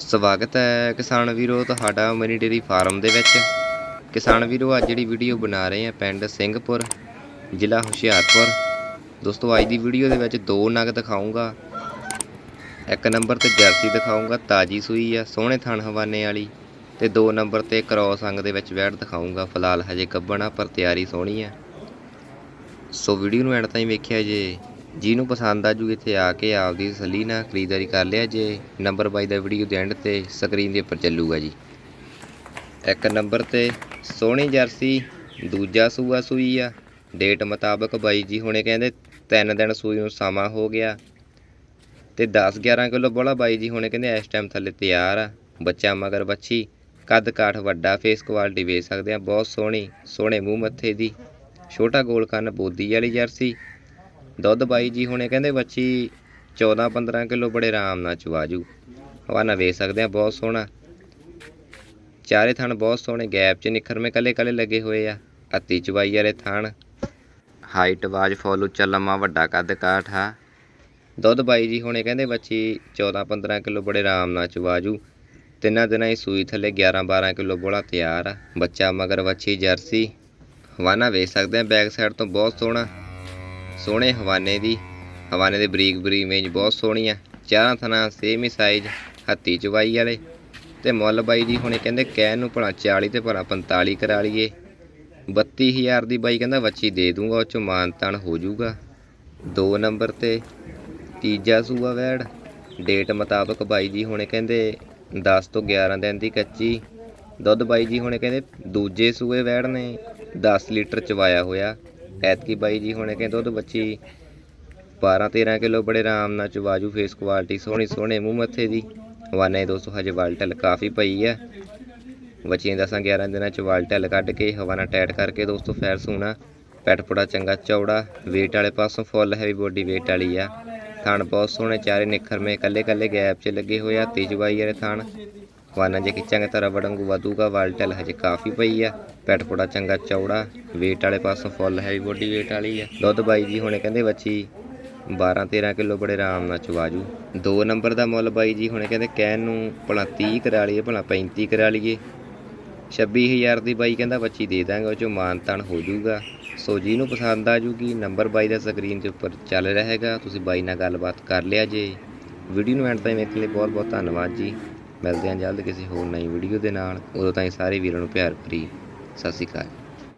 ਸਵਾਗਤ ਹੈ ਕਿਸਾਨ ਵੀਰੋ, ਤੁਹਾਡਾ ਮਨੀ ਡੇਰੀ ਫਾਰਮ ਦੇ ਵਿੱਚ। ਕਿਸਾਨ ਵੀਰੋ, ਅੱਜ ਜਿਹੜੀ ਵੀਡੀਓ ਬਣਾ ਰਹੇ ਆ ਪਿੰਡ ਸਿੰਘਪੁਰ, ਜ਼ਿਲ੍ਹਾ ਹੁਸ਼ਿਆਰਪੁਰ। ਦੋਸਤੋ, ਅੱਜ ਦੀ ਵੀਡੀਓ ਦੇ ਵਿੱਚ ਦੋ ਨਗ ਦਿਖਾਉਂਗਾ ਇੱਕ ਨੰਬਰ ਤੇ ਜਰਸੀ ਦਿਖਾਉਂਗਾ ਤਾਜੀ ਸੂਈ ਆ, ਸੋਹਣੇ ਥਣ ਹਵਾਨੇ ਵਾਲੀ। ਤੇ ਦੋ ਨੰਬਰ ਤੇ ਕ੍ਰੋਸ ਅੰਗ ਦੇ ਵਿੱਚ ਵੈੜ ਦਿਖਾਉਂਗਾ ਫਿਲਹਾਲ ਹਜੇ ਗੱਬਣਾ ਪਰ ਤਿਆਰੀ ਸੋਹਣੀ ਆ। ਸੋ ਵੀਡੀਓ ਨੂੰ ਐਂਡ ਤਾਈਂ ਵੇਖਿਆ ਜੇ। ਜਿਹਨੂੰ ਪਸੰਦ ਆ ਜੂ, ਇੱਥੇ ਆ ਕੇ ਆਪਦੀ ਤਸੱਲੀ ਨਾਲ ਖਰੀਦਦਾਰੀ ਕਰ ਲਿਆ ਜੇ। ਨੰਬਰ ਬਾਈ ਦਾ ਵੀਡੀਓ ਦੇ ਐਂਡ ਤੇ ਸਕਰੀਨ ਦੇ ਉੱਪਰ ਚੱਲੂਗਾ ਜੀ। ਇੱਕ ਨੰਬਰ ਤੇ ਸੋਹਣੀ ਜਰਸੀ, ਦੂਜਾ ਸੂਆ ਸੂਈ ਆ। ਡੇਟ ਮੁਤਾਬਕ ਬਾਈ ਜੀ ਹੁਣੇ ਕਹਿੰਦੇ ਤਿੰਨ ਦਿਨ ਸੂਈ ਨੂੰ ਸਮਾਂ ਹੋ ਗਿਆ। ਤੇ 10 11 ਕਿਲੋ ਬੋਲਾ ਬਾਈ ਜੀ ਹੁਣੇ ਕਹਿੰਦੇ ਇਸ ਟਾਈਮ ਥੱਲੇ ਤਿਆਰ ਆ। ਬੱਚਾ ਮਗਰ ਬੱਚੀ ਕੱਦ ਕਾਠ ਵੱਡਾ ਫੇਸ ਕੁਆਲਿਟੀ ਵੇਚ ਸਕਦੇ ਆ। ਬਹੁਤ ਸੋਹਣੀ, ਸੋਹਣੇ ਮੂੰਹ ਮੱਥੇ ਦੀ। ਛੋਟਾ ਗੋਲ ਕੰਨ ਬੋਦੀ ਵਾਲੀ ਜਰਸੀ। ਦੁੱਧ ਬਾਈ ਜੀ ਹੁਣੇ ਕਹਿੰਦੇ ਬੱਚੀ 14 15 ਕਿਲੋ ਬੜੇ ਆਰਾਮ ਨਾਲ ਚਵਾਜੂ ਹਵਾਨਾ ਵੇਖ ਸਕਦੇ ਆ, ਬਹੁਤ ਸੋਹਣਾ। ਚਾਰੇ ਥਣ ਬਹੁਤ ਸੋਹਣੇ, ਗੈਪ 'ਚ ਨਿਖਰਵੇਂ ਕੱਲੇ ਕੱਲੇ ਲੱਗੇ ਹੋਏ ਆ। ਅੱਤੀ ਚਵਾਈ ਵਾਲੇ ਥਣ। ਹਾਈਟ ਵਾਜ ਫੁੱਲ, ਉੱਚਾ, ਲੰਮਾ, ਵੱਡਾ, ਕੱਦ, ਕਾਠ ਆ। ਦੁੱਧ ਬਾਈ ਜੀ ਹੁਣੇ ਕਹਿੰਦੇ ਬੱਚੀ 14 15 ਕਿਲੋ ਬੜੇ ਆਰਾਮ ਨਾਲ ਚਵਾਜੂ ਤਿੰਨਾਂ ਦਿਨਾਂ ਹੀ ਸੂਈ ਥੱਲੇ 11 12 ਕਿਲੋ ਬੋਲਾ ਤਿਆਰ ਆ। ਬੱਚਾ ਮਗਰ ਵੱਛੀ ਜਰਸੀ। ਹਵਾਨਾ ਵੇਖ ਸਕਦੇ ਆ, ਬੈਕ ਸਾਈਡ ਤੋਂ ਬਹੁਤ ਸੋਹਣਾ। ਸੋਹਣੇ ਹਵਾਨੇ ਦੀ, ਹਵਾਨੇ ਦੇ ਬਰੀਕ ਬਰੀਕ ਮੇਜ ਬਹੁਤ ਸੋਹਣੀ ਆ ਚਾਰਾਂ ਥਣਾ ਸੇਮ ਹੀ ਸਾਈਜ਼ ਹੱਤੀ ਚਵਾਈ ਵਾਲੇ। ਤੇ ਮੁੱਲ ਬਾਈ ਜੀ ਹੁਣੇ ਕਹਿੰਦੇ ਕਹਿਣ ਨੂੰ ਭਲਾ 40 ਤੇ ਭਲਾ 45 ਕਰਾ ਲਈਏ। 32000 ਦੀ ਬਾਈ ਕਹਿੰਦਾ ਵੱਛੀ ਦੇ ਦੂੰਗਾ, ਉਹ ਚ ਮਾਨ ਤਾਨ ਹੋ ਜਾਊਗਾ। ਦੋ ਨੰਬਰ ਤੇ ਤੀਜਾ ਸੂਆ ਵੈੜ। ਡੇਟ ਮੁਤਾਬਕ ਬਾਈ ਜੀ ਹੁਣੇ ਕਹਿੰਦੇ 10 ਤੋਂ 11 ਦਿਨ ਦੀ ਕੱਚੀ। ਦੁੱਧ ਬਾਈ ਜੀ ਹੁਣੇ ਕਹਿੰਦੇ ਦੂਜੇ ਸੂਏ ਵੈੜ ਨੇ 10 ਲੀਟਰ ਚਵਾਇਆ ਹੋਇਆ। ਐਤਕੀ ਬਾਈ ਜੀ ਹੁਣੇ ਕਹਿੰਦੇ ਦੁੱਧ ਬੱਚੀ 12 13 ਕਿਲੋ ਬੜੇ ਆਰਾਮ ਨਾਲ ਚਵਾਜੂ ਫੇਸ ਕੁਆਲਿਟੀ ਸੋਹਣੀ, ਸੋਹਣੇ ਮੂੰਹ ਮੱਥੇ ਦੀ। ਹਵਾਨੇ ਦੋਸਤੋ, ਹਜੇ ਵਾਲਟਲ ਕਾਫੀ ਪਈ ਆ। ਬੱਚੀਆਂ ਦਸਾਂ 11 ਦਿਨਾਂ ਚ ਵਾਲਟਲ ਕੱਢ ਕੇ ਹਵਾਨਾ ਟਾਈਟ ਕਰਕੇ ਦੋਸਤੋ ਫੈਰ ਸੂਣਾ। ਪੈਟ ਪੁੜਾ ਚੰਗਾ ਚੌੜਾ, weight ਵਾਲੇ ਪਾਸੋਂ ਫੁੱਲ ਹੈਵੀ ਬੋਡੀ weight ਵਾਲੀ ਆ। ਥਣ ਬਹੁਤ ਸੋਹਣੇ, ਚਾਰੇ ਨਿਖਰਵੇਂ ਕੱਲੇ ਕੱਲੇ ਗੈਪ 'ਚ ਲੱਗੇ ਹੋਏ ਆ, ਤੇਜ ਬਾਈ ਵਾਲੇ ਥਣ ਵਾਨਾ ਜੇ ਖਿੱਚਾਂਗੇ ਤਾਂ ਰਬੜ ਵਾਂਗੂ ਵਧੂਗਾ ਵਾਲਟਲ ਹਜੇ ਕਾਫੀ ਪਈ ਆ। ਪੈਟ ਪੁੜਾ ਚੰਗਾ ਚੌੜਾ, weight ਵਾਲੇ ਪਾਸੋਂ ਫੁੱਲ ਹੈਵੀ ਬੋਡੀ weight ਵਾਲੀ ਆ। ਦੁੱਧ ਬਾਈ ਜੀ ਹੁਣੇ ਕਹਿੰਦੇ ਬੱਚੀ 12 13 ਕਿਲੋ ਬੜੇ ਆਰਾਮ ਨਾਲ ਚਵਾਜੂ। ਦੋ ਨੰਬਰ ਦਾ ਮੁੱਲ ਬਾਈ ਜੀ ਹੁਣੇ ਕਹਿੰਦੇ ਕਹਿਣ ਨੂੰ ਭਲਾ 30 ਕਰਾ ਲਈਏ, ਭਲਾ 35 ਕਰਾ ਲਈਏ। 26000 ਦੀ ਬਾਈ ਕਹਿੰਦਾ ਬੱਚੀ ਦੇ ਦਾਂਗੇ, ਉਹ ਚੋਂ ਮਾਨ ਤਾਨ ਹੋ ਜਾਊਗਾ ਸੋ ਜਿਹਨੂੰ ਪਸੰਦ ਆ ਜੂਗੀ, ਨੰਬਰ ਬਾਈ ਦਾ ਸਕਰੀਨ ਦੇ ਉੱਪਰ ਚੱਲ ਰਿਹਾ ਹੈਗਾ, ਤੁਸੀਂ ਬਾਈ ਨਾਲ ਗੱਲਬਾਤ ਕਰ ਲਿਆ ਜੇ। ਵੀਡੀਓ ਨੂੰ ਐਂਡ ਤਾਈਂ ਵੇਖਣ ਲਈ ਬਹੁਤ ਬਹੁਤ ਧੰਨਵਾਦ ਜੀ। ਮਿਲਦੇ ਹਾਂ ਜਲਦ ਕਿਸੇ ਹੋਰ ਨਵੀਂ ਵੀਡੀਓ ਦੇ ਨਾਲ। ਉਦੋਂ ਤਾਈਂ ਸਾਰੇ ਵੀਰਾਂ ਨੂੰ ਪਿਆਰ ਭਰੀ ਸਤਿ ਸ਼੍ਰੀ ਅਕਾਲ।